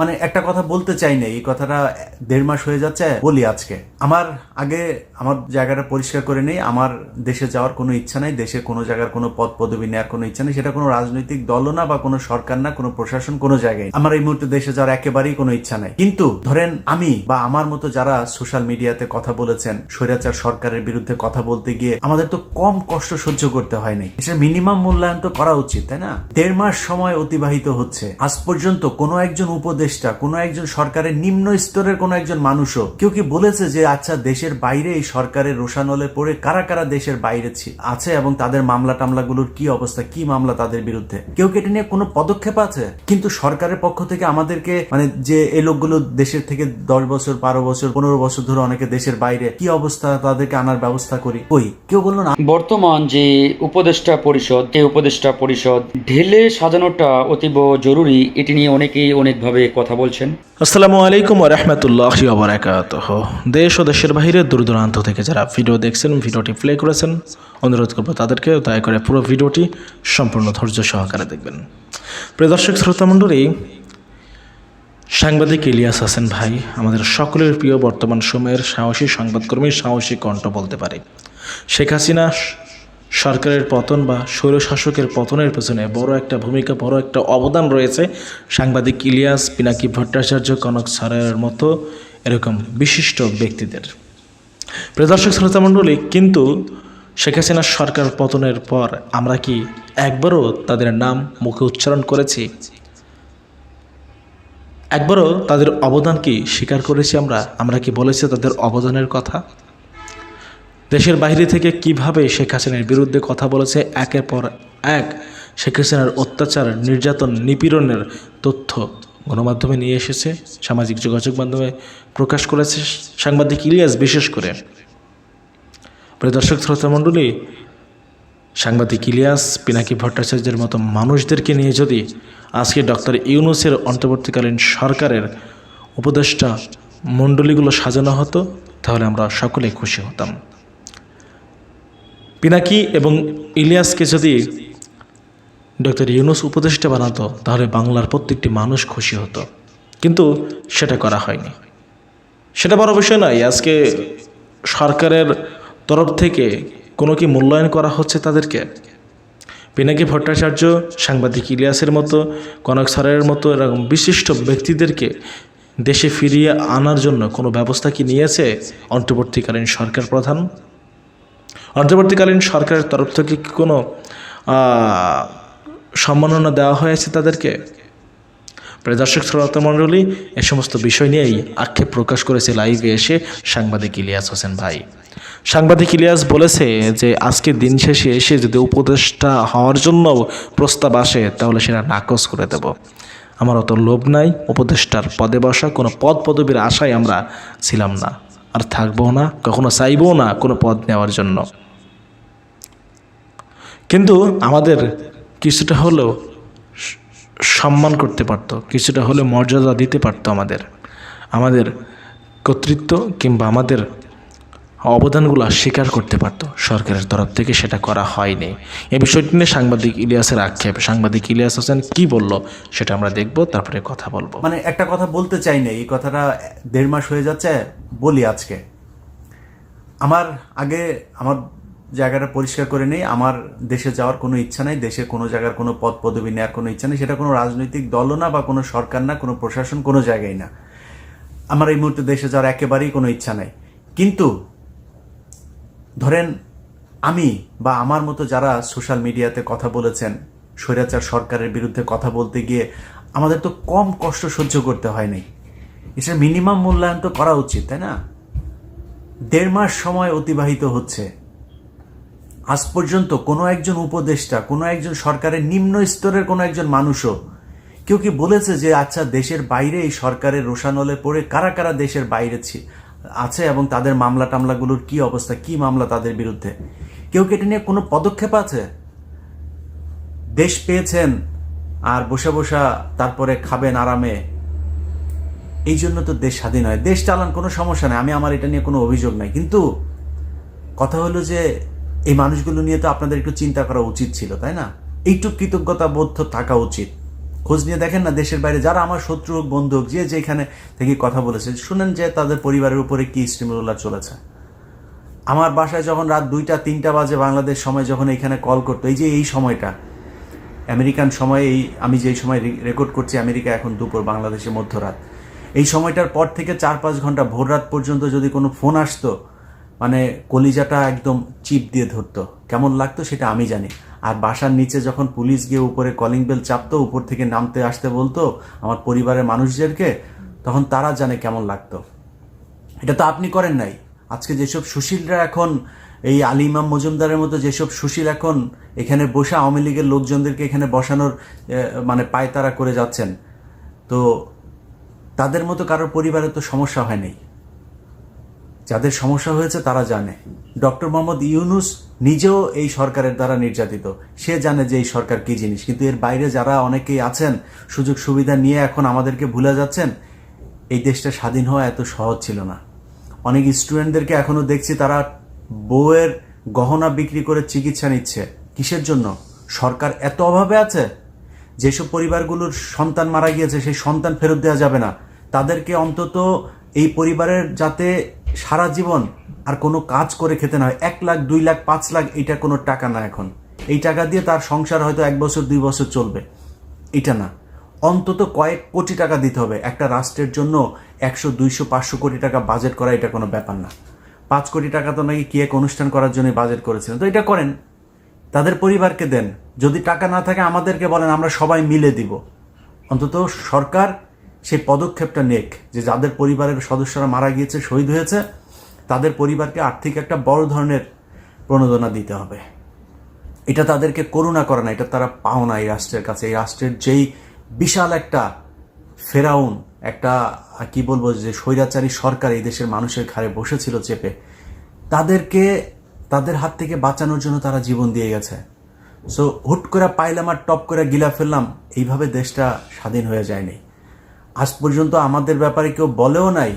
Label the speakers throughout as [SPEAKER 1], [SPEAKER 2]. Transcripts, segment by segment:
[SPEAKER 1] মানে একটা কথা বলতে চাই না, এই কথাটা দেড় মাস হয়ে যাচ্ছে, বলি আজকে। আমার আগে আমার জায়গাটা পরিষ্কার করে নেই, আমার দেশে যাওয়ার কোনো ইচ্ছা নাই দেশে কোনো জায়গার কোনো পদ পদবি নেওয়ার কোনো ইচ্ছা নেই, সেটা কোনো রাজনৈতিক দলও না বা কোনো সরকার না, কোনো প্রশাসন, কোনো জায়গায়। আমার এই মুহূর্তে দেশে যাওয়ার একেবারেই কোনো ইচ্ছা নাই। কিন্তু ধরেন আমি বা আমার মতো যারা সোশ্যাল মিডিয়াতে কথা বলেছেন, স্বৈরাচার সরকারের বিরুদ্ধে কথা বলতে গিয়ে, আমাদের তো কম কষ্ট সহ্য করতে হয় নাই। এটা মিনিমাম মূল্যায়ন তো করা উচিত, তাই না? দেড় মাস সময় অতিবাহিত হচ্ছে। আজ পর্যন্ত কোনো একজন উপদেষ্টা, কোনো একজন সরকারের নিম্ন স্তরের কোনো একজন মানুষও কেউ কি বলেছে যে আচ্ছা দেশের বাইরে এই সরকারের রোশানলে পড়ে কারা কারা দেশের বাইরে আছে এবং তাদের মামলা টামলাগুলোর কি অবস্থা, কি মামলা তাদের বিরুদ্ধে? কেউ কি এটা নিয়ে কোনো পদক্ষেপ আছে? কিন্তু সরকারের পক্ষ থেকে আমাদেরকে মানে যে এই লোকগুলো দেশের থেকে দশ বছর, বারো বছর, পনেরো বছর ধরে অনেকে দেশের বাইরে, কি অবস্থা তাদেরকে আনার ব্যবস্থা করি? কই? কেউ বলল না?
[SPEAKER 2] বর্তমান যে উপদেষ্টা পরিষদ এই উপদেষ্টা পরিষদ, ঢেলে সাজানোটা অতীব জরুরি, এটি নিয়ে অনেকেই অনেকভাবে কথা বলছেন।
[SPEAKER 3] আসসালামু আলাইকুম রহমতুল্লাহ ওবরাকাত দেশ ও দেশের বাইরে দূর দূরান্ত থেকে যারা ভিডিও দেখছেন, ভিডিওটি প্লে করেছেন, অনুরোধ করব তাদেরকে দয়া করে পুরো ভিডিওটি সম্পূর্ণ ধৈর্য সহকারে দেখবেন। প্রিয় দর্শক শ্রোতামণ্ডলী সাংবাদিক ইলিয়াস হাসান ভাই, আমাদের সকলের প্রিয় বর্তমান সময়ের সাহসী সংবাদকর্মী সাহসী কণ্ঠ বলতে পারে। শেখ হাসিনা সরকারের পতন বা স্বৈরশাসকের পতনের পেছনে বড় একটা ভূমিকা, বড় একটা অবদান রয়েছে। সাংবাদিক ইলিয়াস, পিনাকি ভট্টাচার্য, কনক সারের মতো এরকম বিশিষ্ট ব্যক্তিদের। প্রদর্শক শ্রোতামণ্ডলী কিন্তু শেখ হাসিনার সরকার পতনের পর আমরা কি একবারও তাদের নাম মুখে উচ্চারণ করেছি? একবারও তাদের অবদান কি স্বীকার করেছি আমরা? আমরা কি বলেছি তাদের অবদানের কথা? দেশের বাইরে থেকে কীভাবে শেখ হাসিনার বিরুদ্ধে কথা বলেছে, একের পর এক শেখ হাসিনার অত্যাচার, নির্যাতন, নিপীড়নের তথ্য গণমাধ্যমে নিয়ে এসেছে, সামাজিক যোগাযোগ মাধ্যমে প্রকাশ করেছে সাংবাদিক ইলিয়াস বিশেষ করে। প্রিয় দর্শক, শ্রোতা মণ্ডলী, সাংবাদিক ইলিয়াস, পিনাকি ভট্টাচার্যের মতো মানুষদেরকে নিয়ে যদি আজকে ডক্টর ইউনুসের অন্তর্বর্তীকালীন সরকারের উপদেষ্টা মণ্ডলীগুলো সাজানো হতো, তাহলে আমরা সকলেই খুশি হতাম। পিনাকি এবং ইলিয়াসকে যদি ডক্টর ইউনুস উপদেষ্টা বানাতো, তাহলে বাংলার প্রত্যেকটি মানুষ খুশি হতো। কিন্তু সেটা করা হয়নি। সেটা বড় বিষয় নয়, আজকে সরকারের তরফ থেকে কোনো কি মূল্যায়ন করা হচ্ছে তাদেরকে? পিনাকি ভট্টাচার্য, সাংবাদিক ইলিয়াসের মতো, কনক সরের মতো এরকম বিশিষ্ট ব্যক্তিদেরকে দেশে ফিরিয়ে আনার জন্য কোনো ব্যবস্থা কি নিয়েছে অন্তর্বর্তীকালীন সরকার প্রধান? অন্তর্বর্তীকালীন সরকারের তরফ থেকে কি কোনো সম্মাননা দেওয়া হয়েছে তাদেরকে? প্রিয় দর্শক, শ্রোতা মণ্ডলী, এ সমস্ত বিষয় নিয়েই আক্ষেপ প্রকাশ করেছে লাইভে এসে সাংবাদিক ইলিয়াস হোসেন ভাই। সাংবাদিক ইলিয়াস বলেছে যে, আজকে দিন শেষে এসে যদি উপদেষ্টা হওয়ার জন্য প্রস্তাব আসে, তাহলে সেটা নাকচ করে দেব। আমার অত লোভ নাই, উপদেষ্টার পদে বসা, কোনো পদ পদবীর আশায় আমরা ছিলাম না। আর থাকব না, কখনো চাইবও না কোনো পদ নেওয়ার জন্য। কিন্তু আমাদের কিছুটা হলেও সম্মান করতে পারতো, কিছুটা হলেও মর্যাদা দিতে পারতো আমাদের। আমাদের কর্তৃত্ব কিংবা আমাদের অবদানগুলো স্বীকার করতে পারতো, সরকারের তরফ থেকে সেটা করা হয়নি। এ বিষয়টি নিয়ে সাংবাদিক ইলিয়াসের আক্ষেপ। সাংবাদিক ইলিয়াস হোসেন কি বলল সেটা আমরা দেখব, তারপরে কথা বলব।
[SPEAKER 1] মানে একটা কথা বলতে চাই না, এই কথাটা দেড় মাস হয়ে যাচ্ছে, বলি আজকে। আমার আগে, আমার জায়গাটা পরিষ্কার করে নেই। আমার দেশে যাওয়ার কোনো ইচ্ছা নাই, দেশে কোনো জায়গার কোনো পদ পদবি নেওয়ার কোনো ইচ্ছা নেই। সেটা কোনো রাজনৈতিক দলও না বা কোনো সরকার না, কোনো প্রশাসন কোনো জায়গায় না। আমার এই মুহূর্তে দেশে যাওয়ার একেবারেই কোনো ইচ্ছা নাই। কিন্তু ধরেন আমি বা আমার মতো যারা সোশ্যাল মিডিয়াতে কথা বলেছেন, স্বৈরাচার সরকারের বিরুদ্ধে কথা বলতে গিয়ে আমাদের তো কম কষ্ট সহ্য করতে হয়নি এটা মিনিমাম মূল্যায়ন তো করা উচিত, তাই না? দেড় মাস সময় অতিবাহিত হচ্ছে। আজ পর্যন্ত কোনো একজন উপদেষ্টা, কোনো একজন সরকারের নিম্ন স্তরের কোনো একজন মানুষও কেউ কি বলেছে যে আচ্ছা দেশের বাইরে এই সরকারের রোশানলে পড়ে কারা কারা দেশের বাইরে আছে এবং তাদের মামলা টামলাগুলোর কি অবস্থা, কি মামলা তাদের বিরুদ্ধে? কেউ কি এটা নিয়ে কোনো পদক্ষেপ আছে? দেশ পেয়েছেন আর বসে বসা তারপরে খাবেন আরামে। এই জন্য তো দেশ স্বাধীন হয়। দেশ চালান কোনো সমস্যা নেই। আমি আমার এটা নিয়ে কোনো অভিযোগ নাই। কিন্তু কথা হলো যে এই মানুষগুলো নিয়ে তো আপনাদের একটু চিন্তা করা উচিত ছিল, তাই না? এইটুক কৃতজ্ঞতা বোধ থাকা উচিত। খোঁজ নিয়ে দেখেন না দেশের বাইরে, যারা আমার শত্রু হোক, বন্ধু হোক, যে যেখানে থেকে কথা বলেছে, শুনেন যে তাদের পরিবারের উপরে কি স্টিমুলার চলেছে। আমার বাসায় যখন রাত দুইটা, তিনটা বাজে বাংলাদেশ সময় যখন এখানে কল করতো, এই যে এই সময়টা, আমেরিকান সময়ে, এই আমি যেই সময় রেকর্ড করছি, আমেরিকা এখন দুপুর, বাংলাদেশে মধ্যরাত। এই সময়টার পর থেকে চার পাঁচ ঘণ্টা ভোর রাত পর্যন্ত যদি কোনো ফোন আসতো মানে কলিজাটা একদম চিপ দিয়ে ধরতো। কেমন লাগতো সেটা আমি জানি। আর বাসার নিচে যখন পুলিশ গিয়ে উপরে কলিং বেল চাপতো, উপর থেকে নামতে আসতে বলতো আমার পরিবারের মানুষদেরকে, তখন তারা জানে কেমন লাগতো। এটা তো আপনি করেন নাই। আজকে যেসব সুশীলরা এখন এই আলী ইমাম মজুমদারের মতো যেসব সুশীল এখন এখানে বসে আওয়ামী লীগের লোকজনদেরকে এখানে বসানোর মানে পায়তারা করে যাচ্ছেন, তো তাদের মতো কারোর পরিবারে তো সমস্যা হয়নি যাদের সমস্যা হয়েছে তারা জানে। ডক্টর মোহাম্মদ ইউনুস নিজেও এই সরকারের দ্বারা নির্যাতিত। সে জানে যে এই সরকার কি জিনিস। কিন্তু এর বাইরে যারা অনেকেই আছেন সুযোগ সুবিধা নিয়ে এখন আমাদেরকে ভুলে যাচ্ছেন, এই দেশটা স্বাধীন হওয়া এত সহজ ছিল না। অনেক স্টুডেন্টদেরকে এখনও দেখছি তারা বউয়ের গহনা বিক্রি করে চিকিৎসা নিচ্ছে। কিসের জন্য? সরকার এত অভাবে আছে? যেসব পরিবারগুলোর সন্তান মারা গিয়েছে, সেই সন্তান ফেরত দেওয়া যাবে না। তাদেরকে অন্তত এই পরিবারের যাতে সারা জীবন আর কোনো কাজ করে খেতে না হয়। এক লাখ, দুই লাখ, পাঁচ লাখ এটা কোনো টাকা না এখন। এই টাকা দিয়ে তার সংসার হয়তো এক বছর, দুই বছর চলবে। এটা না। অন্তত কয়েক কোটি টাকা দিতে হবে। একটা রাষ্ট্রের জন্য একশো, দুইশো, পাঁচশো কোটি টাকা বাজেট করা এটা কোনো ব্যাপার না। পাঁচ কোটি টাকা তো নাকি কি এক অনুষ্ঠান করার জন্য বাজেট করেছিলেন তো এটা করেন। তাদের পরিবারকে দেন। যদি টাকা না থাকে, আমাদেরকে বলেন, আমরা সবাই মিলে দিব। অন্তত সরকার সেই পদক্ষেপটা নেক যে যাদের পরিবারের সদস্যরা মারা গিয়েছে, শহীদ হয়েছে, তাদের পরিবারকে আর্থিক একটা বড় ধরনের প্রণোদনা দিতে হবে। এটা তাদেরকে করুণা করে না, এটা তারা পাও না এই রাষ্ট্রের কাছে। এই রাষ্ট্রের যেই বিশাল একটা ফেরাউন, একটা, কি বলব, যে স্বৈরাচারী সরকার এই দেশের মানুষের ঘাড়ে বসেছিল চেপে, তাদেরকে, তাদের হাত থেকে বাঁচানোর জন্য তারা জীবন দিয়ে গেছে। সো হুট করে পাইলাম আর টপ করে গিলা ফেললাম, এইভাবে দেশটা স্বাধীন হয়ে যায়নি। আজ পর্যন্ত আমাদের ব্যাপারে কেউ বলেও নাই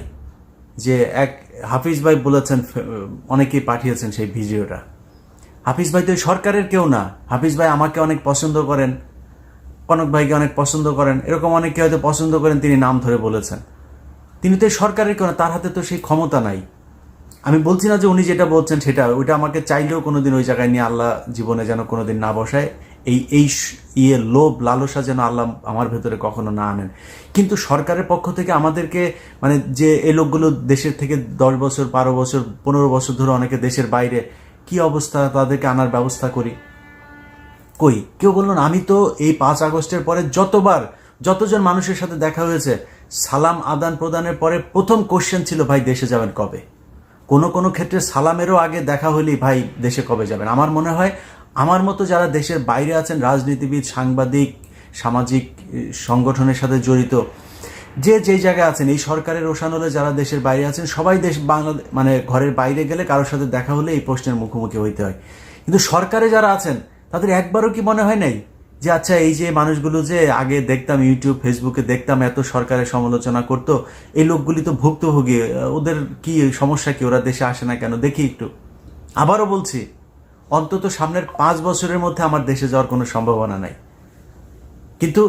[SPEAKER 1] যে এক হাফিজ ভাই বলেছেন, অনেকেই পাঠিয়েছেন সেই ভিডিওটা। হাফিজ ভাই তো সরকারের কেউ না। হাফিজ ভাই আমাকে অনেক পছন্দ করেন, কনক ভাইকে অনেক পছন্দ করেন, এরকম অনেকে হয়তো পছন্দ করেন তিনি নাম ধরে বলেছেন। তিনি তো সরকারের কেউ না, তার হাতে তো সেই ক্ষমতা নাই। আমি বলছি না যে উনি যেটা বলছেন সেটা, ওইটা আমাকে চাইলেও কোনোদিন ওই জায়গায় নিয়ে আল্লাহ জীবনে যেন কোনোদিন না বসায়। এই এই ইয়ে লোভ, লালসা যেন আল্লাহ আমার ভেতরে কখনো না আনেন। কিন্তু সরকারের পক্ষ থেকে আমাদেরকে মানে যে এই লোকগুলো দেশের থেকে দশ বছর, বারো বছর, পনেরো বছর ধরে অনেকে দেশের বাইরে, কি অবস্থা তাদেরকে আনার ব্যবস্থা করি? কই? কেউ বলল না, আমি তো এই পাঁচ আগস্টের পরে যতবার, যতজন মানুষের সাথে দেখা হয়েছে, সালাম আদান প্রদানের পরে প্রথম কোশ্চেন ছিল, ভাই, দেশে যাবেন কবে? কোনো কোনো ক্ষেত্রে সালামেরও আগে দেখা হলেই, ভাই, দেশে কবে যাবেন? আমার মনে হয় আমার মতো যারা দেশের বাইরে আছেন, রাজনীতিবিদ, সাংবাদিক, সামাজিক সংগঠনের সাথে জড়িত, যে যেই জায়গায় আছেন, এই সরকারের ওসানলে যারা দেশের বাইরে আছেন, সবাই দেশ বাংলাদেশ মানে ঘরের বাইরে গেলে কারোর সাথে দেখা হলে এই প্রশ্নের মুখোমুখি হইতে হয়। কিন্তু সরকারে যারা আছেন, তাদের একবারও কি মনে হয় নাই? যে আচ্ছা এই যে মানুষগুলো যে আগে দেখতাম ইউটিউব, ফেসবুকে দেখতাম এত সরকারের সমালোচনা করতো, এই লোকগুলি তো ভুক্তভোগী, ওদের কি সমস্যা কি? ওরা দেশে আসে না কেন? দেখি একটু। আবারও বলছি অন্তত সামনের পাঁচ বছরের মধ্যে আমার দেশে যাওয়ার কোনো সম্ভাবনা নাই। কিন্তু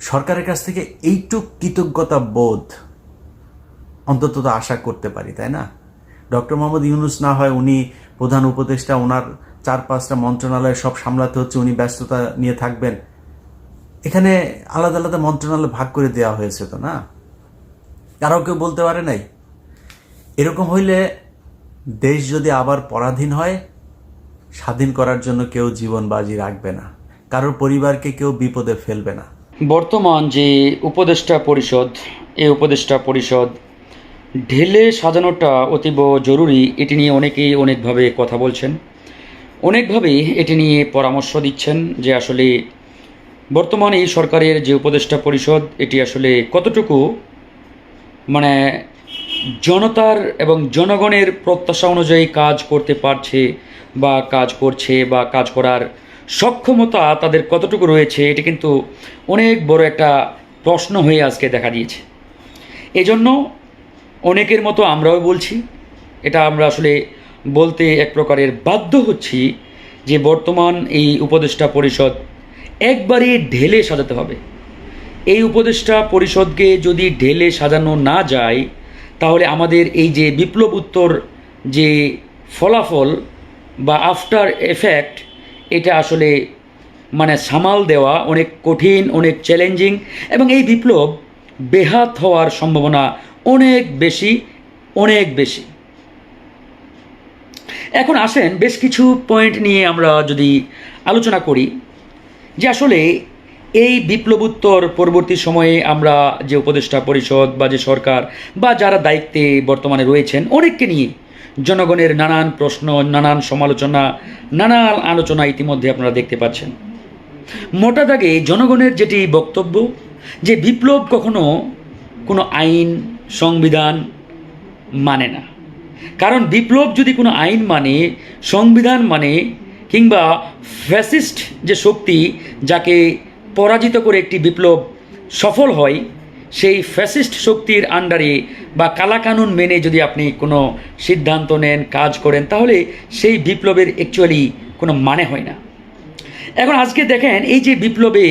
[SPEAKER 1] সরকারের কাছ থেকে এইটুক কৃতজ্ঞতা বোধ অন্তত তো আশা করতে পারি, তাই না? ডক্টর মোহাম্মদ ইউনুস না হয় উনি প্রধান উপদেষ্টা, ওনার চার পাঁচটা মন্ত্রণালয় সব সামলাতে হচ্ছে, উনি ব্যস্ততা নিয়ে থাকবেন। এখানে আলাদা আলাদা মন্ত্রণালয় ভাগ করে দেওয়া হয়েছে তো, না? কারও কেউ বলতে পারে নাই? এরকম হইলে দেশ যদি আবার পরাধীন হয় স্বাধীন করার জন্য কেউ জীবন বাজি রাখবে না। কারোর পরিবারকে কেউ বিপদে ফেলবে না।
[SPEAKER 2] বর্তমান যে উপদেষ্টা পরিষদ এই উপদেষ্টা পরিষদ, ঢেলে সাজানোটা অতীব জরুরি, এটি নিয়ে অনেকেই অনেকভাবে কথা বলছেন। অনেকভাবেই এটি নিয়ে পরামর্শ দিচ্ছেন যে আসলে বর্তমান এই সরকারের যে উপদেষ্টা পরিষদ, এটি আসলে কতটুকু মানে জনতার এবং জনগণের প্রত্যাশা অনুযায়ী কাজ করতে পারছে বা কাজ করছে বা কাজ করার সক্ষমতা তাদের কতটুকু রয়েছে, এটি কিন্তু অনেক বড় একটা প্রশ্ন হয়ে আজকে দেখা দিয়েছে। এজন্য অনেকের মতো আমরাও বলছি, এটা আমরা আসলে বলতে এক প্রকারের বাধ্য হচ্ছি যে বর্তমান এই উপদেষ্টা পরিষদ একবারে ঢেলে সাজাতে হবে। এই উপদেষ্টা পরিষদকে যদি ঢেলে সাজানো না যায় তাহলে আমাদের এই যে বিপ্লব উত্তর যে ফলাফল বা আফটার এফেক্ট এটা আসলে মানে সামাল দেওয়া অনেক কঠিন, অনেক চ্যালেঞ্জিং এবং এই বিপ্লব বেহাত হওয়ার সম্ভাবনা অনেক বেশি অনেক বেশি। এখন আসেন বেশ কিছু পয়েন্ট নিয়ে আমরা যদি আলোচনা করি যে আসলে এই বিপ্লবোত্তর পরবর্তী সময়ে আমরা যে উপদেষ্টা পরিষদ বা যে সরকার বা যারা দায়িত্বে বর্তমানে রয়েছেন, অনেককে নিয়ে জনগণের নানান প্রশ্ন, নানান সমালোচনা, নানান আলোচনা ইতিমধ্যে আপনারা দেখতে পাচ্ছেন। মোটা দাগে জনগণের যেটি বক্তব্য, যে বিপ্লব কখনো কোনো আইন, সংবিধান মানে না। কারণ বিপ্লব যদি কোনো আইন মানে সংবিধান মানে কিংবা ফ্যাসিস্ট যে শক্তি যাকে পরাজিত করে একটি বিপ্লব সফল হয়, সেই ফ্যাসিস্ট শক্তির আন্ডারে বা কালাকানুন মেনে যদি আপনি কোনো সিদ্ধান্ত নেন, কাজ করেন, তাহলে সেই বিপ্লবের অ্যাকচুয়ালি কোনো মানে হয় না। এখন আজকে দেখেন, এই যে বিপ্লবে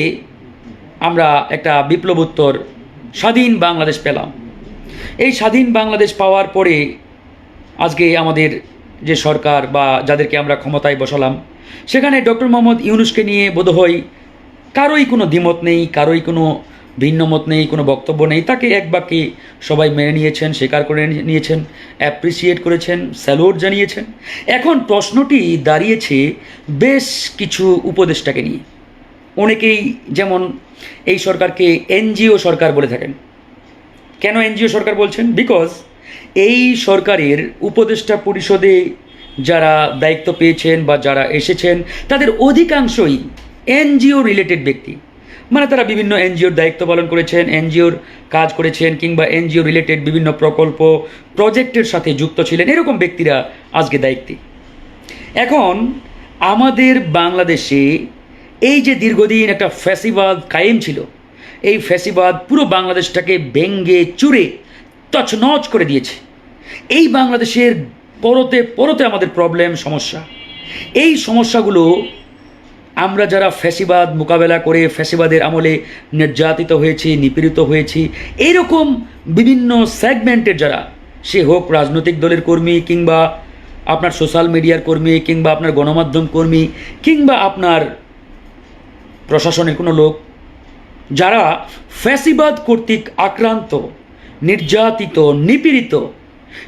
[SPEAKER 2] আমরা একটা বিপ্লবোত্তর স্বাধীন বাংলাদেশ পেলাম। এই স্বাধীন বাংলাদেশ পাওয়ার পরে আজকে আমাদের যে সরকার বা যাদেরকে আমরা ক্ষমতায় বসালাম, সেখানে ডক্টর মোহাম্মদ ইউনুসকে নিয়ে বোধহয় কারোই কোনো দ্বিমত নেই, কারোই কোনো ভিন্ন মত নেই, কোনো বক্তব্য নেই। তাকে এক বাক্যে সবাই মেনে নিয়েছেন, স্বীকার করে নিয়েছেন অ্যাপ্রিসিয়েট করেছেন স্যালুট জানিয়েছেন। এখন প্রশ্নটি দাঁড়িয়েছে বেশ কিছু উপদেষ্টাকে নিয়ে। অনেকেই যেমন এই সরকারকে এনজিও সরকার বলে থাকেন। কেন এনজিও সরকার বলছেন? বিকজ এই সরকারের উপদেষ্টা পরিষদে যারা দায়িত্ব পেয়েছেন বা যারা এসেছেন, তাদের অধিকাংশই এনজিও রিলেটেড ব্যক্তি। মানে তারা বিভিন্ন এনজিওর দায়িত্ব পালন করেছেন, এনজিওর কাজ করেছেন কিংবা এনজিও রিলেটেড বিভিন্ন প্রকল্প প্রজেক্টের সাথে যুক্ত ছিলেন। এরকম ব্যক্তিরা আজকে দায়িত্বে। এখন আমাদের বাংলাদেশে এই যে দীর্ঘদিন একটা ফ্যাসিবাদ কায়েম ছিল, এই ফ্যাসিবাদ পুরো বাংলাদেশটাকে ভেঙ্গে চুরে তছনছ করে দিয়েছে। এই বাংলাদেশের পরতে পরতে আমাদের প্রবলেম সমস্যা। এই সমস্যাগুলো আমরা যারা ফ্যাসিবাদ মোকাবেলা করে ফ্যাসিবাদের আমলে নির্যাতিত হয়েছি, নিপীড়িত হয়েছি এইরকম বিভিন্ন সেগমেন্টের যারা, সে হোক রাজনৈতিক দলের কর্মী কিংবা আপনার সোশ্যাল মিডিয়ার কর্মী কিংবা আপনার গণমাধ্যম কর্মী কিংবা আপনার প্রশাসনের কোনো লোক, যারা ফ্যাসিবাদ কর্তৃক আক্রান্ত, নির্যাতিত, নিপীড়িত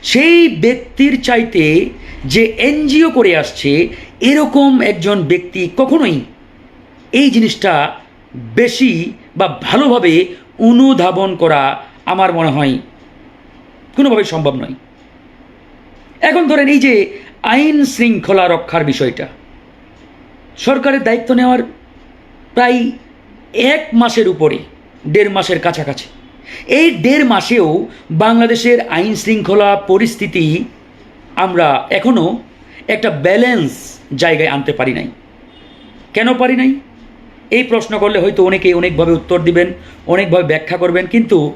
[SPEAKER 2] সেই ব্যক্তির চাইতে যে এনজিও করে আসছে, এরকম একজন ব্যক্তি কখনোই এই জিনিসটা বেশি বা ভালোভাবে অনুধাবন করা আমার মনে হয় কোনোভাবেই সম্ভব নয়। এখন ধরেন এই যে আইন শৃঙ্খলা রক্ষার বিষয়টা, সরকারের দায়িত্ব নেওয়ার প্রায় এক মাসের উপরে, দেড় মাসের কাছাকাছি। এই দেড় মাসেও বাংলাদেশের আইন শৃঙ্খলা পরিস্থিতি আমরা এখনও একটা ব্যালেন্স জায়গায় আনতে পারি নাই। কেন পারি নাই? এই প্রশ্ন করলে হয়তো অনেকে অনেকভাবে উত্তর দিবেন, অনেকভাবে ব্যাখ্যা করবেন, কিন্তু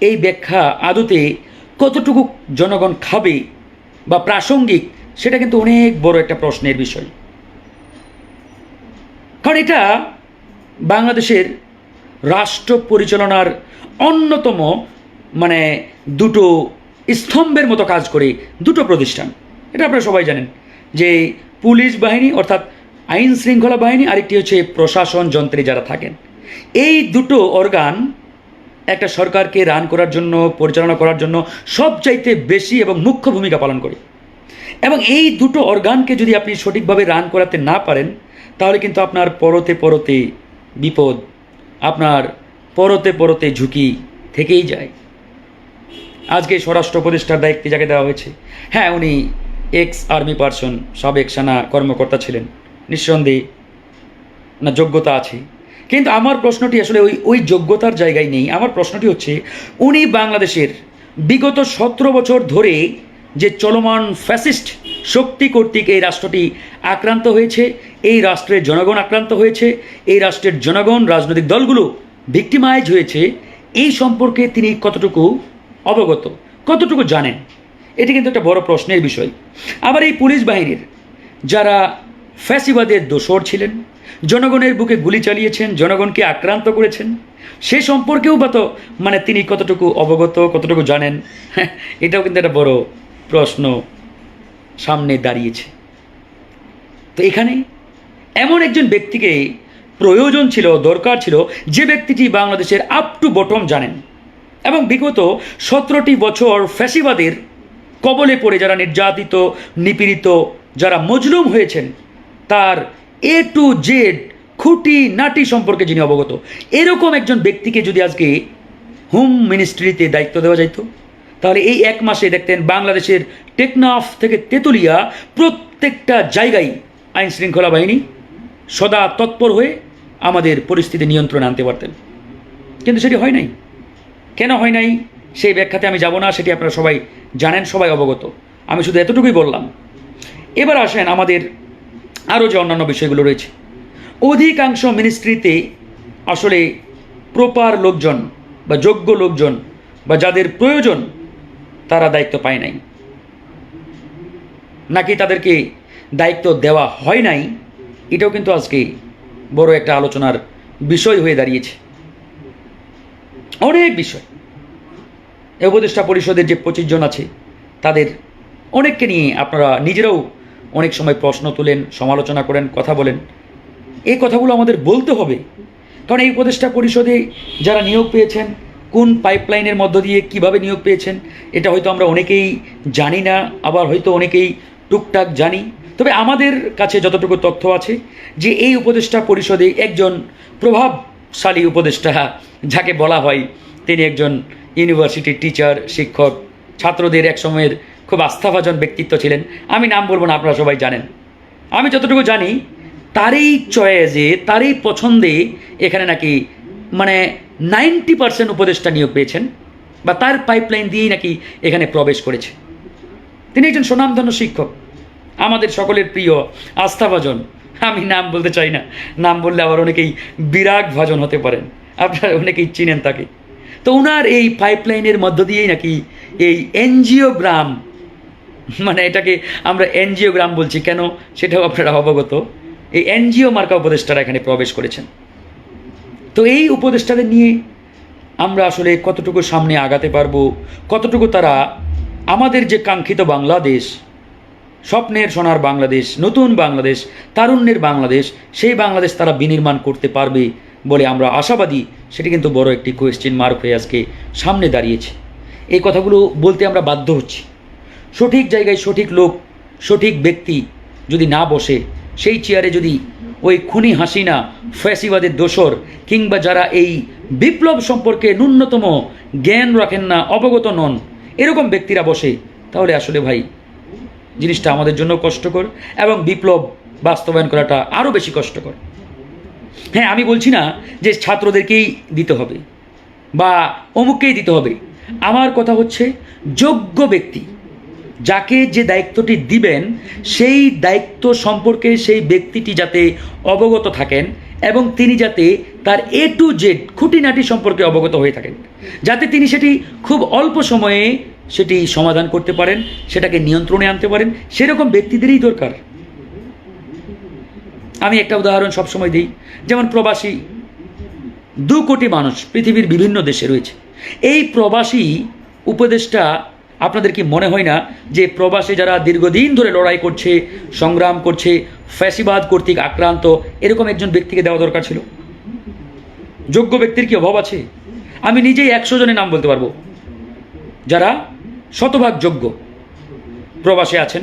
[SPEAKER 2] এই ব্যাখ্যা আদতে কতটুকু জনগণ খাবে বা প্রাসঙ্গিক সেটা কিন্তু অনেক বড় একটা প্রশ্নের বিষয়। কারণ এটা বাংলাদেশের রাষ্ট্র পরিচালনার অন্যতম মানে দুটো স্তম্ভের মতো কাজ করে দুটো প্রতিষ্ঠান। এটা আপনারা সবাই জানেন যে পুলিশ বাহিনী অর্থাৎ আইন শৃঙ্খলা বাহিনী, আরেকটি হচ্ছে প্রশাসন যন্ত্রে যারা থাকেন। এই দুটো অর্গান একটা সরকারকে রান করার জন্য, পরিচালনা করার জন্য সবচাইতে বেশি এবং মুখ্য ভূমিকা পালন করে। এবং এই দুটো অর্গানকে যদি আপনি সঠিকভাবে রান করাতে না পারেন, তাহলে কিন্তু আপনার পরতে পরতে বিপদ আপনার পরতে পরতে ঝুঁকি থেকেই যায়। আজকে স্বরাষ্ট্র উপদেষ্টার দায়িত্বে যাকে দেওয়া হয়েছে। হ্যাঁ উনি এক্স আর্মি পার্সন সাবেক সেনা কর্মকর্তা ছিলেন। নিঃসন্দেহে না, যোগ্যতা আছে। কিন্তু আমার প্রশ্নটি আসলে ওই ওই যোগ্যতার জায়গায় নেই। আমার প্রশ্নটি হচ্ছে, উনি বাংলাদেশের বিগত সতেরো বছর ধরে যে চলমান ফ্যাসিস্ট শক্তি কর্তৃক এই রাষ্ট্রটি আক্রান্ত হয়েছে, এই রাষ্ট্রের জনগণ আক্রান্ত হয়েছে, এই রাষ্ট্রের জনগণ, রাজনৈতিক দলগুলো ভিক্টিমাইজ হয়েছে, এই সম্পর্কে তিনি কতটুকু অবগত, কতটুকু জানেন? এটি কিন্তু একটা বড় প্রশ্নের বিষয়। আবার এই পুলিশ বাহিনীর যারা ফ্যাসিবাদের দোসর ছিলেন, জনগণের বুকে গুলি চালিয়েছেন, জনগণকে আক্রান্ত করেছেন, সে সম্পর্কেও বা তো মানে তিনি কতটুকু অবগত, কতটুকু জানেন? এটাও কিন্তু একটা বড় প্রশ্ন সামনে দাঁড়িয়েছে। তো এখানে এমন একজন ব্যক্তিকে প্রয়োজন ছিল, দরকার ছিল, যে ব্যক্তিটি বাংলাদেশের আপ টু বটম জানেন। এবং বিগত সতেরোটি বছর ফ্যাসিবাদের কবলে পড়ে যারা নির্যাতিত, নিপীড়িত, যারা মজলুম হয়েছেন, তার এ টু জেড খুঁটি নাটি সম্পর্কে যিনি অবগত। এরকম একজন ব্যক্তিকে যদি আজকে হোম মিনিস্ট্রিতে দায়িত্ব দেওয়া যাইত তাহলে এই এক মাসে দেখতেন বাংলাদেশের টেকনাফ থেকে তেতুলিয়া প্রত্যেকটা জায়গায় আইন শৃঙ্খলা বাহিনী সদা তৎপর হয়ে আমাদের পরিস্থিতি নিয়ন্ত্রণে আনতে পারতেন। কিন্তু সেটি হয় নাই। কেন হয় নাই? সেই ব্যাখ্যাতে আমি যাব না, সেটি আপনারা সবাই জানেন, সবাই অবগত। আমি শুধু এতটুকুই বললাম। এবার আসেন আমাদের আরও যে অন্যান্য বিষয়গুলো রয়েছে। অধিকাংশ মিনিস্ট্রিতে আসলে প্রপার লোকজন বা যোগ্য লোকজন বা যাদের প্রয়োজন তারা দায়িত্ব পায় নাই। নাকি তাদেরকে দায়িত্ব দেওয়া হয় নাই, এটাও কিন্তু আজকে বড় একটা আলোচনার বিষয় হয়ে দাঁড়িয়েছে। অনেক বিষয়। উপদেষ্টা পরিষদের যে পঁচিশ জন আছে, তাদের অনেককে নিয়ে আপনারা নিজেরাও অনেক সময় প্রশ্ন তোলেন, সমালোচনা করেন, কথা বলেন। এই কথাগুলো আমাদের বলতে হবে। কারণ এই উপদেষ্টা পরিষদে যারা নিয়োগ পেয়েছেন কোন পাইপলাইনের মধ্য দিয়ে কীভাবে নিয়োগ পেয়েছেন, এটা হয়তো আমরা অনেকেই জানি না, আবার হয়তো অনেকেই টুকটাক জানি। তবে আমাদের কাছে যতটুকু তথ্য আছে যে এই উপদেষ্টা পরিষদে একজন প্রভাবশালী উপদেষ্টা, যাকে বলা হয়, তিনি একজন ইউনিভার্সিটির টিচার, শিক্ষক, ছাত্রদের এক সময়ের খুব আস্থাভাজন ব্যক্তিত্ব ছিলেন। আমি নাম বলব না, আপনারা সবাই জানেন। আমি যতটুকু জানি, তারই চয়েজে তারই পছন্দে এখানে নাকি মানে নাইনটি পার্সেন্ট উপদেষ্টা নিয়োগ পেয়েছেন বা তার পাইপলাইন দিয়েই নাকি এখানে প্রবেশ করেছে। তিনি একজন সুনামধন্য শিক্ষক। আমাদের সকলের প্রিয় আস্থাভাজন। আমি নাম বলতে চাই না। নাম বললে আবার অনেকেই বিরাগ ভাজন হতে পারেন। আপনারা অনেকেই চিনেন তাকে। তো ওনার এই পাইপলাইনের মধ্য দিয়েই নাকি এই এনজিওগ্রাম মানে এটাকে আমরা এনজিওগ্রাম বলছি। কেন? সেটাও আপনারা অবগত। এই এনজিও মার্কা উপদেষ্টারা এখানে প্রবেশ করেছেন। তো এই উপদেষ্টাদের নিয়ে আমরা আসলে কতটুকু সামনে আগাতে পারব? কতটুকু তারা আমাদের যে কাঙ্ক্ষিত বাংলাদেশ, স্বপ্নের সোনার বাংলাদেশ, নতুন বাংলাদেশ, তারুণ্যের বাংলাদেশ, সেই বাংলাদেশ তারা বিনির্মাণ করতে পারবে বলে আমরা আশাবাদী, সেটি কিন্তু বড় একটি কোয়েশ্চেন মার্ক হয়ে আজকে সামনে দাঁড়িয়েছে। এই কথাগুলো বলতে আমরা বাধ্য হচ্ছি। সঠিক জায়গায় সঠিক লোক, সঠিক ব্যক্তি যদি না বসে, সেই চেয়ারে যদি ওই খুনি হাসিনা, ফ্যাসিবাদের দোসর কিংবা যারা এই বিপ্লব সম্পর্কে ন্যূনতম জ্ঞান রাখেন না, অবগত নন, এরকম ব্যক্তিরা বসে, তাহলে আসলে ভাই, জিনিসটা আমাদের জন্য কষ্টকর এবং বিপ্লব বাস্তবায়ন করাটা আরও বেশি কষ্টকর। হ্যাঁ আমি বলছি না যে ছাত্রদেরকেই দিতে হবে, বা অমুককেই দিতে হবে। আমার কথা হচ্ছে, যোগ্য ব্যক্তি যাকে যে দায়িত্বটি দিবেন, সেই দায়িত্ব সম্পর্কে সেই ব্যক্তিটি যাতে অবগত থাকেন এবং তিনি যাতে তার এ টু জেড খুঁটিনাটি সম্পর্কে অবগত হয়ে থাকেন। যাতে তিনি সেটি খুব অল্প সময়ে সেটি সমাধান করতে পারেন, সেটাকে নিয়ন্ত্রণে আনতে পারেন, সেরকম ব্যক্তিদেরই দরকার। আমি একটা উদাহরণ সবসময় দিই, যেমন প্রবাসী। দু কোটি মানুষ পৃথিবীর বিভিন্ন দেশে রয়েছে। এই প্রবাসী উপদেশটা আপনাদের কি মনে হয় না যে প্রবাসে যারা দীর্ঘদিন ধরে লড়াই করছে, সংগ্রাম করছে, ফ্যাসিবাদ কর্তৃক আক্রান্ত, এরকম একজন ব্যক্তিকে দেওয়া দরকার ছিল? যোগ্য ব্যক্তির কি অভাব আছে? আমি নিজেই একশো জনের নাম বলতে পারব। যারা শতভাগ যোগ্য প্রবাসে আছেন,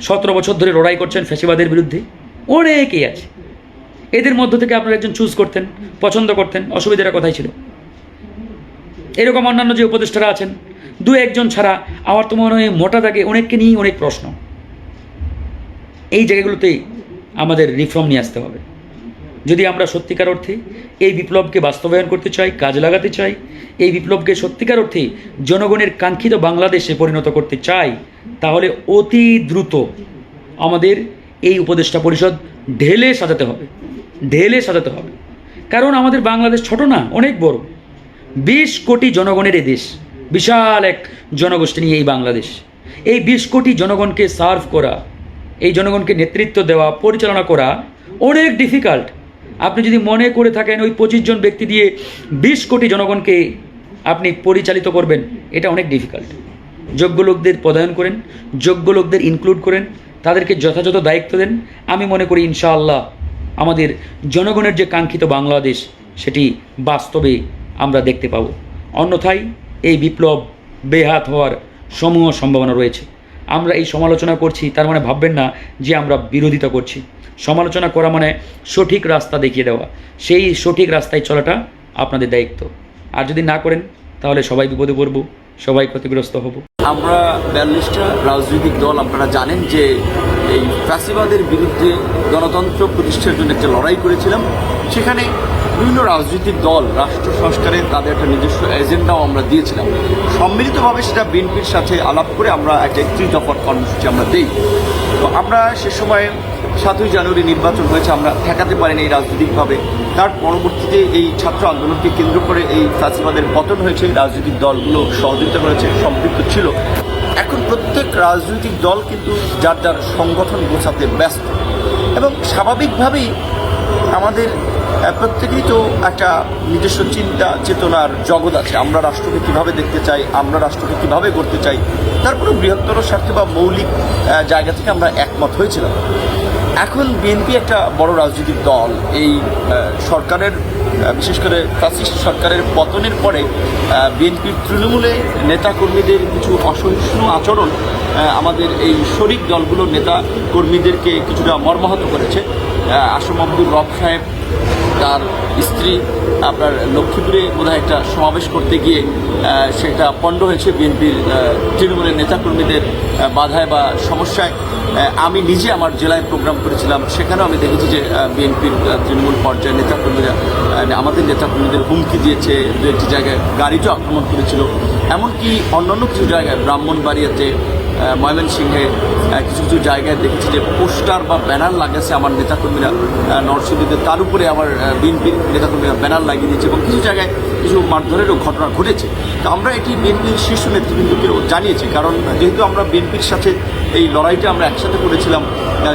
[SPEAKER 2] সতেরো বছর ধরে লড়াই করছেন ফ্যাসিবাদের বিরুদ্ধে, অনেকেই আছে। এদের মধ্য থেকে আপনারা একজন চুজ করতেন, পছন্দ করতেন অসুবিধাটা কোথায় ছিল। এরকম অন্যান্য যে উপদেষ্টারা আছেন দু একজন ছাড়া আমার তো মনে হয় মোটা দাগে অনেককে নিয়েই অনেক প্রশ্ন। এই জায়গাগুলোতে আমাদের রিফর্ম নিয়ে আসতে হবে। যদি আমরা সত্যিকার অর্থে এই বিপ্লবকে বাস্তবায়ন করতে চাই, কাজ লাগাতে চাই, এই বিপ্লবকে সত্যিকার অর্থে জনগণের কাঙ্ক্ষিত বাংলাদেশে পরিণত করতে চাই, তাহলে অতি দ্রুত আমাদের এই উপদেষ্টা পরিষদ ঢেলে সাজাতে হবে। ঢেলে সাজাতে হবে। কারণ আমাদের বাংলাদেশ ছোট না, অনেক বড়। বিশ কোটি জনগণের এই দেশ। বিশাল এক জনগোষ্ঠী নিয়ে এই বাংলাদেশ। এই বিশ কোটি জনগণকে সার্ভ করা, এই জনগণকে নেতৃত্ব দেওয়া, পরিচালনা করা অনেক ডিফিকাল্ট আপনি যদি মনে করে থাকেন ওই পঁচিশ জন ব্যক্তি দিয়ে বিশ কোটি জনগণকে আপনি পরিচালিত করবেন, এটা অনেক ডিফিকাল্ট যোগ্য লোকদের পদায়ন করেন, যোগ্য লোকদের ইনক্লুড করেন, তাদেরকে যথাযথ দায়িত্ব দেন। আমি মনে করি ইনশাআল্লাহ আমাদের জনগণের যে কাঙ্ক্ষিত বাংলাদেশ, সেটি বাস্তবে আমরা দেখতে পাব। অন্যথায় এই বিপ্লব বেহাত হওয়ার সমূহ সম্ভাবনা রয়েছে। আমরা এই সমালোচনা করছি, তার মানে ভাববেন না যে আমরা বিরোধিতা করছি। সমালোচনা করা মানে সঠিক রাস্তা দেখিয়ে দেওয়া। সেই সঠিক রাস্তায় চলাটা আপনাদের দায়িত্ব। আর যদি না করেন, তাহলে সবাই বিপদে পড়ব, সবাই ক্ষতিগ্রস্ত হব।
[SPEAKER 4] আমরা বিয়াল্লিশটা রাজনৈতিক দল, আপনারা জানেন যে এই ফ্যাসিবাদের বিরুদ্ধে গণতন্ত্র প্রতিষ্ঠার জন্য একটা লড়াই করেছিলাম। সেখানে বিভিন্ন রাজনৈতিক দল, রাষ্ট্র সংস্কারে তাদের একটা নিজস্ব এজেন্ডাও আমরা দিয়েছিলাম। সম্মিলিতভাবে সেটা বিএনপির সাথে আলাপ করে আমরা একটা একত্রিশ দফার কর্মসূচি আমরা দিই। তো আমরা সে সময় সাতই জানুয়ারি নির্বাচন হয়েছে, আমরা ঠেকাতে পারিনি এই রাজনৈতিকভাবে। তার পরবর্তীতে এই ছাত্র আন্দোলনকে কেন্দ্র করে এই ফ্যাসিবাদের পতন হয়েছে, রাজনৈতিক দলগুলো সহযোগিতা করেছে, সম্পৃক্ত ছিল। এখন প্রত্যেক রাজনৈতিক দল কিন্তু যার যার সংগঠন গোছাতে ব্যস্ত। এবং স্বাভাবিকভাবেই আমাদের আহ, প্রত্যেকেরই তো একটা নিজস্ব চিন্তা চেতনার জগৎ আছে। আমরা রাষ্ট্রকে কীভাবে দেখতে চাই আমরা রাষ্ট্রকে কীভাবে করতে চাই তারপরে বৃহত্তর স্বার্থে বা মৌলিক জায়গা থেকে আমরা একমত হয়েছিলাম। এখন বিএনপি একটা বড় রাজনৈতিক দল। এই সরকারের বিশেষ করে ফ্যাসিস্ট সরকারের পতনের পরে বিএনপির তৃণমূলে নেতাকর্মীদের কিছু অসহিষ্ণু আচরণ আমাদের এই শরিক দলগুলোর নেতা কর্মীদেরকে কিছুটা মর্মাহত করেছে। আসম আব্দুল রব সাহেব তার স্ত্রী আপনার লক্ষ্মীপুরে বোধহয় একটা সমাবেশ করতে গিয়ে সেটা পণ্ড হয়েছে বিএনপির তৃণমূলের নেতাকর্মীদের বাধায় বা সমস্যায়। আমি নিজে আমার জেলায় প্রোগ্রাম করেছিলাম সেখানেও আমি দেখেছি যে বিএনপির তৃণমূল পর্যায়ের নেতাকর্মীরা আহ, আমাদের নেতাকর্মীদের হুমকি দিয়েছে দু একটি জায়গায় গাড়িটাও আক্রমণ করেছিল। এমনকি অন্যান্য কিছু জায়গায় ব্রাহ্মণবাড়িয়াতে ময়মনসিংহে কিছু কিছু জায়গায় দেখেছি যে পোস্টার বা ব্যানার লাগাচ্ছে আমার নেতাকর্মীরা নরসিংদীতে। তার উপরে আমার বিএনপির নেতাকর্মীরা ব্যানার লাগিয়ে দিয়েছে এবং কিছু জায়গায় কিছু মারধরেরও ঘটনা ঘটেছে। তো আমরা এটি বিএনপির শীর্ষ নেতৃবৃন্দকেও জানিয়েছি, কারণ যেহেতু আমরা বিএনপির সাথে এই লড়াইটা আমরা একসাথে করেছিলাম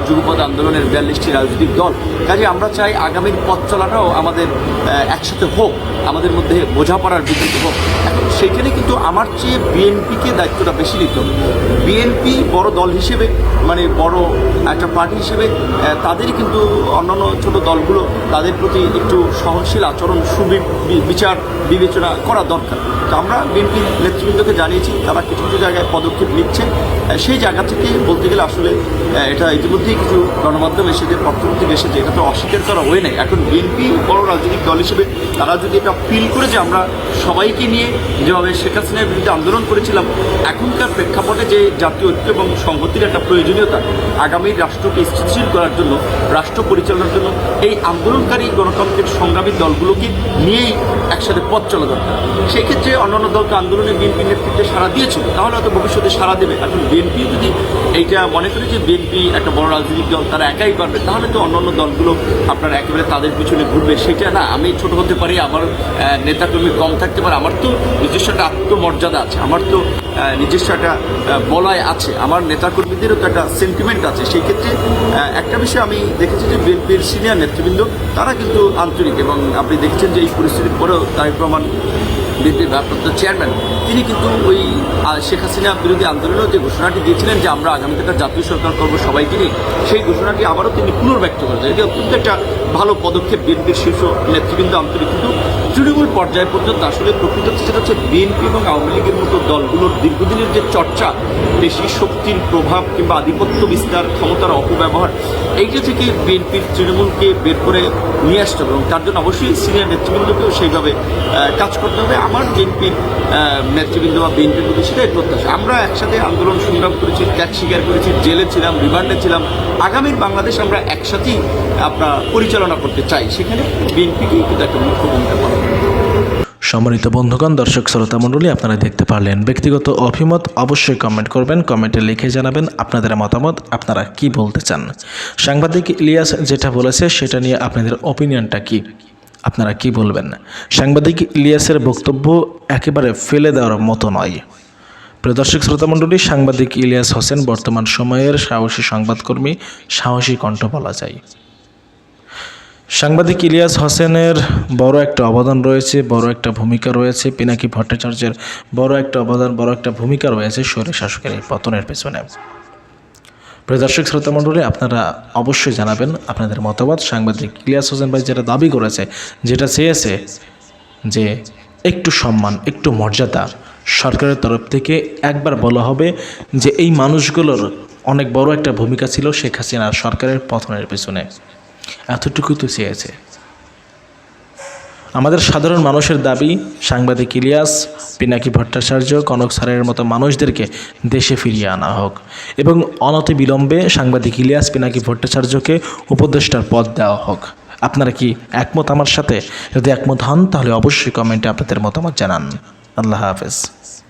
[SPEAKER 4] যুগপথ আন্দোলনের বিয়াল্লিশটি রাজনৈতিক দল, কাজে আমরা চাই আগামীর পথ চলাটাও আমাদের একসাথে হোক, আমাদের মধ্যে বোঝাপড়ার ভিত্তিতে হোক। সেইখানে কিন্তু আমার চেয়ে বিএনপিকে দায়িত্বটা বেশি নিত। বিএনপি বড় দল হিসেবে মানে বড় একটা পার্টি হিসেবে আহ, তাদেরই কিন্তু অন্যান্য ছোট দলগুলো তাদের প্রতি একটু সহনশীল আচরণ সুবি বিচার বিবেচনা করা দরকার। তো আমরা বিএনপি নেতৃবৃন্দকে জানিয়েছি তারা কিছু কিছু জায়গায় পদক্ষেপ নিচ্ছে। সেই জায়গা থেকে বলতে গেলে আসলে এটা ইতিমধ্যেই কিছু গণমাধ্যম এসেছে পত্রপত্রিক এসেছে এটা তো অস্বীকার করা হয়ে নাই। এখন বিএনপি বড় রাজনৈতিক দল হিসেবে তারা যদি এটা ফিল করে যে আমরা সবাইকে নিয়ে যেভাবে শেখ হাসিনার বিরুদ্ধে আন্দোলন করেছিলাম। এখনকার প্রেক্ষাপটে যে জাতীয় ঐক্য এবং সংহতির একটা প্রয়োজনীয়তা আগামী রাষ্ট্রকে স্থিতিশীল করার জন্য, রাষ্ট্র পরিচালনার জন্য, এই আন্দোলনকারী গণতন্ত্রের সংগ্রামী দলগুলোকে নিয়েই একসাথে পথ চলা দরকার। সেই ক্ষেত্রে অন্যান্য দলকে আন্দোলনে বিএনপি নেতৃত্বে সাড়া দিয়েছিল তাহলে হয়তো ভবিষ্যতে সাড়া দেবে। এখন বিএনপি যদি এইটা মনে করে যে বিএনপি একটা বড় রাজনৈতিক দল, তারা একাই পারবে, তাহলে তো অন্যান্য দলগুলো আপনার একেবারে তাদের পিছনে ঘুরবে। সেটা না, আমি ছোট হতে পারি, আমার নেতাকর্মী কম থাকতে পারে, আমার তো নিজস্ব একটা আত্মমর্যাদা আছে, আমার তো নিজস্ব একটা বলয় আছে, আমার নেতাকর্মীদেরও তো একটা সেন্টিমেন্ট আছে। সেই ক্ষেত্রে একটা বিষয় আমি দেখেছি যে বিএনপির সিনিয়র নেতৃবৃন্দ, তারা কিন্তু আন্তরিক এবং আপনি দেখেছেন যে এই পরিস্থিতির পরেও তারেক রহমান, বিএনপির ভারপ্রাপ্ত চেয়ারম্যান তিনি কিন্তু ওই শেখ হাসিনা বিরোধী আন্দোলনেও যে ঘোষণাটি দিয়েছিলেন যে আমরা আগামীতে একটা জাতীয় সরকার করব সবাইকে নিয়ে, সেই ঘোষণাটি আবারও তিনি পুনর্ব্যক্ত করেছেন। এটি অত্যন্ত একটা ভালো পদক্ষেপ বিএনপির শীর্ষ নেতৃবৃন্দ আন্তরিক কিন্তু তৃণমূল পর্যায় পর্যন্ত আসলে প্রকৃত সেটা হচ্ছে বিএনপি এবং আওয়ামী লীগের মতো দলগুলোর দীর্ঘদিনের যে চর্চা বেশি শক্তির প্রভাব কিংবা আধিপত্য বিস্তার, ক্ষমতার অপব্যবহার এইটা থেকে বিএনপির তৃণমূলকে বের করে নিয়ে আসতে হবে এবং তার জন্য অবশ্যই সিনিয়র নেতৃবৃন্দকেও সেইভাবে কাজ করতে হবে। আমার বিএনপির নেতৃবৃন্দ বা বিএনপির প্রতি সেটাই প্রত্যাশা। আমরা একসাথে আন্দোলন সংগ্রাম করেছি, ত্যাগ স্বীকার করেছি, জেলে ছিলাম, রিমান্ডে ছিলাম। আগামীর বাংলাদেশ আমরা একসাথেই আপনার পরিচালনা করতে চাই। সেখানে বিএনপিকেই কিন্তু একটা মুখ্য ভূমিকা পালন।
[SPEAKER 3] সম্মানিত বন্ধুগণ, দর্শক শ্রোতা মণ্ডলী, আপনারা দেখতে পারলেন ব্যক্তিগত অভিমত। অবশ্যই কমেন্ট করবেন কমেন্টে লিখে জানাবেন আপনাদের মতামত, আপনারা কি বলতে চান? সাংবাদিক ইলিয়াস যেটা বলেছে, সেটা নিয়ে আপনাদের অপিনিয়নটা কি? আপনারা কি বলবেন? সাংবাদিক ইলিয়াসের বক্তব্য একেবারে ফেলে দেওয়ার মতো নয়। প্রিয় দর্শক শ্রোতা মণ্ডলী, সাংবাদিক ইলিয়াস হোসেন বর্তমান সময়ের সাহসী সংবাদকর্মী, সাহসী কণ্ঠ বলা যায়। সাংবাদিক ইলিয়াস হোসেনের বড় একটা অবদান রয়েছে, বড় একটা ভূমিকা রয়েছে, পিনাকি ভট্টাচার্যের বড় একটা অবদান, বড় একটা ভূমিকা রয়েছে স্বৈর শাসকের এই পতনের পেছনে। প্রিয় দর্শক, শ্রোতা মণ্ডলী, আপনারা অবশ্যই জানাবেন আপনাদের মতামত। সাংবাদিক ইলিয়াস হোসেন ভাই যেটা দাবি করেছে, যেটা চেয়েছে যে একটু সম্মান, একটু মর্যাদা সরকারের তরফ থেকে একবার বলা হবে যে এই মানুষগুলোর অনেক বড় একটা ভূমিকা ছিল শেখ হাসিনার সরকারের পতনের পেছনে। এতটুকুই তো চেয়েছে। আমাদের সাধারণ মানুষের দাবি, সাংবাদিক ইলিয়াস, পিনাকি ভট্টাচার্য, কনক স্যারের মতো মানুষদেরকে দেশে ফিরিয়ে আনা হোক এবং অনতি বিলম্বে সাংবাদিক ইলিয়াস, পিনাকি ভট্টাচার্যকে উপদেষ্টার পদ দেওয়া হোক। আপনারা কি একমত আমার সাথে? যদি একমত হন, তাহলে অবশ্যই কমেন্টে আপনাদের মতামত জানান। আল্লাহ হাফেজ।